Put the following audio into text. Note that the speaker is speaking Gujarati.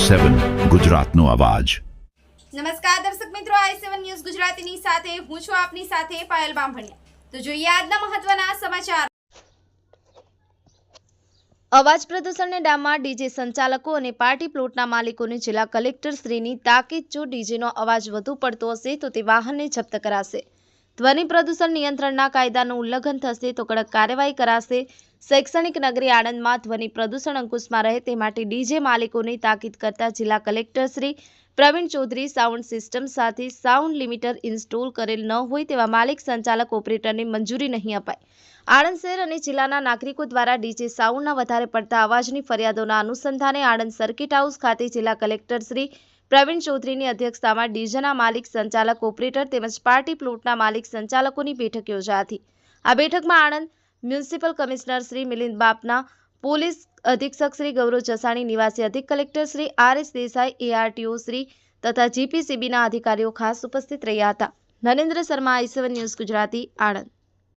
સેવન ગુજરાતનો અવાજ. નમસ્કાર દર્શક મિત્રો આઈ સેવન ન્યૂઝ ગુજરાતીની સાથે હું છું આપની સાથે પાયલ બામભણિયા. તો જોઈએ આજના મહત્વના સમાચાર. અવાજ પ્રદૂષણને ડામમાં ડીજે સંચાલકો અને પાર્ટી પ્લોટના માલિકોને જિલ્લા કલેક્ટર શ્રીની તાકીદ જો ડીજેનો અવાજ વધુ પડતો હશે તો તે વાહનને જપ્ત કરાશે. ધ્વનિ પ્રદૂષણ નિયંત્રણના કાયદાનું ઉલ્લંઘન થશે તો કડક કાર્યવાહી કરાશે. શૈક્ષણિક નગરી આણંદમાં ધ્વનિ પ્રદૂષણ અંકુશમાં રહે તે માટે ડીજે માલિકોની તાકીદ કરતા જિલ્લા collector Shri Pravin Chaudhari sound system સાથે સાઉન્ડ લિમિટર ઇન્સ્ટોલ કરેલ ન હોય તેવા માલિક સંચાલક ઓપરેટરને મંજૂરી નહીં અપાય. આણંદ શહેર અને જિલ્લાના નાગરિકો દ્વારા ડીજે સાઉન્ડના વધારે પડતા અવાજની ફરિયાદોના અનુસંધાને આણંદ સર્કિટ હાઉસ ખાતે જિલ્લા કલેક્ટર શ્રી પ્રવીણ ચૌધરીની અધ્યક્ષતામાં ડીજેના માલિક સંચાલક ઓપરેટર તેમજ પાર્ટી પ્લોટના માલિક સંચાલકોની બેઠક યોજાઈ હતી. આ બેઠકમાં Anand municipal commissioner Shri Milind Bapna, police અધિક્ષક શ્રી ગૌરવ જસાણી, નિવાસી અધિક collector Shri R S Desai, ARTO Shri તથા જીપીસીબીના અધિકારીઓ ખાસ ઉપસ્થિત રહ્યા હતા. Narendra Sharma I seven news Gujarati, Anand.